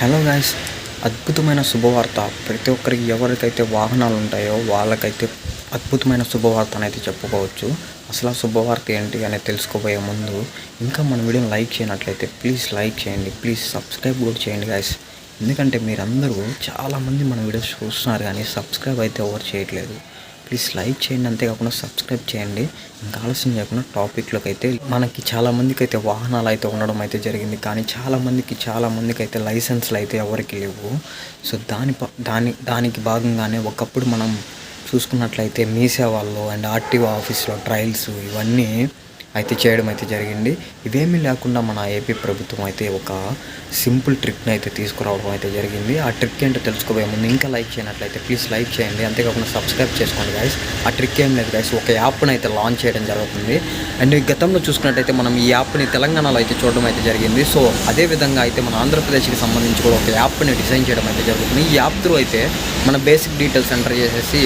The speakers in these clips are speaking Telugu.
హలో గాయస్ అద్భుతమైన శుభవార్త. ప్రతి ఒక్కరికి ఎవరికైతే వాహనాలు ఉంటాయో వాళ్ళకైతే అద్భుతమైన శుభవార్త అనేది చెప్పుకోవచ్చు. అసలు ఆ శుభవార్త ఏంటి అనేది తెలుసుకోబోయే ముందు ఇంకా మన వీడియోని లైక్ చేయనట్లయితే ప్లీజ్ లైక్ చేయండి. ప్లీజ్ సబ్స్క్రైబ్ కూడా చేయండి గాయస్ ఎందుకంటే మీరందరూ చాలామంది మన వీడియోస్ చూస్తున్నారు కానీ సబ్స్క్రైబ్ అయితే ఎవరు చేయట్లేదు. ప్లీజ్ లైక్ చేయండి అంతేకాకుండా సబ్స్క్రైబ్ చేయండి. ఇంకా ఆలస్యం చేయకుండా టాపిక్లోకి అయితే మనకి చాలామందికి అయితే వాహనాలు అయితే ఉండడం అయితే జరిగింది. కానీ చాలామందికి చాలామందికి చాలా మందికి అయితే లైసెన్స్లు అయితే ఎవరికి లేవు. సో దాని దాని దానికి భాగంగానే ఒకప్పుడు మనం చూసుకున్నట్లయితే మీ వాళ్ళు అండ్ ఆర్టీఓ ఆఫీస్లో ట్రయల్స్ ఇవన్నీ అయితే చేయడం అయితే జరిగింది. ఇవేమీ లేకుండా మన ఏపీ ప్రభుత్వం అయితే ఒక సింపుల్ ట్రిక్ని అయితే తీసుకురావడం అయితే జరిగింది. ఆ ట్రిక్ ఏంటో తెలుసుకోబోయే ముందు ఇంకా లైక్ చేయనట్లయితే ప్లీజ్ లైక్ చేయండి. అంతేకాకుండా సబ్స్క్రైబ్ చేసుకోండి గైస్ ఆ ట్రిక్ ఏం లేదు గైస్ ఒక యాప్ని అయితే లాంచ్ చేయడం జరుగుతుంది. అండ్ గతంలో చూసుకున్నట్టయితే మనం ఈ యాప్ని తెలంగాణలో అయితే చూడడం అయితే జరిగింది. సో అదే విధంగా అయితే మన ఆంధ్రప్రదేశ్కి సంబంధించి కూడా ఒక యాప్ని డిజైన్ చేయడం అయితే జరుగుతుంది. ఈ యాప్ త్రూ అయితే మన బేసిక్ డీటెయిల్స్ ఎంటర్ చేసేసి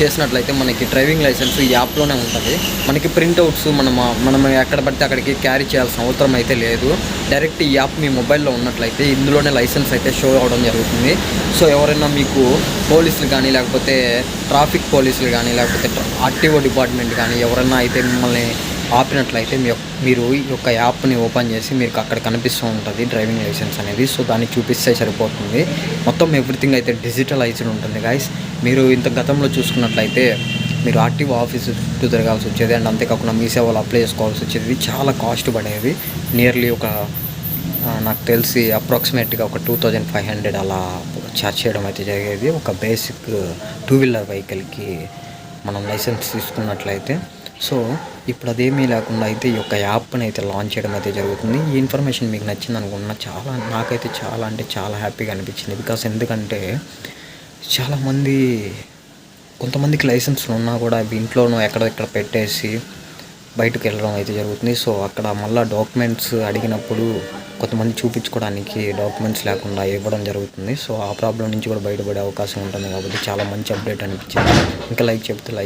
చేసినట్లయితే మనకి డ్రైవింగ్ లైసెన్స్ ఈ యాప్లోనే ఉంటుంది. మనకి ప్రింట్అవుట్స్ మనం మనం ఎక్కడ పడితే అక్కడికి క్యారీ చేయాల్సిన అవసరం అయితే లేదు. డైరెక్ట్ ఈ యాప్ మీ మొబైల్లో ఉన్నట్లయితే ఇందులోనే లైసెన్స్ అయితే షో అవ్వడం జరుగుతుంది. సో ఎవరైనా మీకు పోలీసులు కానీ లేకపోతే ట్రాఫిక్ పోలీసులు కానీ లేకపోతే ఆర్టీఓ డిపార్ట్మెంట్ కానీ ఎవరైనా అయితే మిమ్మల్ని ఆపినట్లయితే మీ యొక్క- మీరు ఈ యొక్క యాప్ని ఓపెన్ చేసి మీకు అక్కడ కనిపిస్తూ ఉంటుంది డ్రైవింగ్ లైసెన్స్ అనేది. సో దాన్ని చూపిస్తే సరిపోతుంది. మొత్తం ఎవ్రీథింగ్ అయితే డిజిటలైజ్డ్ ఉంటుంది గాయస్ మీరు ఇంత గతంలో చూసుకున్నట్లయితే మీరు ఆర్టీఓ ఆఫీస్ చుట్టూ తిరగాల్సి వచ్చేది అండ్ అంతేకాకుండా మీ సేవలు అప్లై చేసుకోవాల్సి వచ్చేది. చాలా కాస్ట్ పడేది. నియర్లీ ఒక నాకు తెలిసి అప్రాక్సిమేట్గా ఒక టూ థౌజండ్ ఫైవ్ హండ్రెడ్ అలా ఛార్జ్ చేయడం అయితే జరిగేది. ఒక బేసిక్ టూ వీలర్ వెహికల్కి మనం లైసెన్స్ తీసుకున్నట్లయితే. సో ఇప్పుడు అదేమీ లేకుండా అయితే ఈ యొక్క యాప్ని అయితే లాంచ్ చేయడం అయితే జరుగుతుంది. ఈ ఇన్ఫర్మేషన్ మీకు నచ్చింది అనుకున్నా చాలా నాకైతే చాలా అంటే చాలా హ్యాపీగా అనిపించింది. బికాస్ ఎందుకంటే చాలామంది కొంతమందికి లైసెన్స్లు ఉన్నా కూడా అవి ఇంట్లోనూ ఎక్కడెక్కడ పెట్టేసి బయటకు వెళ్ళడం అయితే జరుగుతుంది. సో అక్కడ మళ్ళీ డాక్యుమెంట్స్ అడిగినప్పుడు కొంతమంది చూపించుకోవడానికి డాక్యుమెంట్స్ లేకుండా ఇవ్వడం జరుగుతుంది. సో ఆ ప్రాబ్లం నుంచి కూడా బయటపడే అవకాశం ఉంటుంది కాబట్టి చాలా మంచి అప్డేట్ అనిపించింది. ఇంకా లైక్ చెప్తే లైక్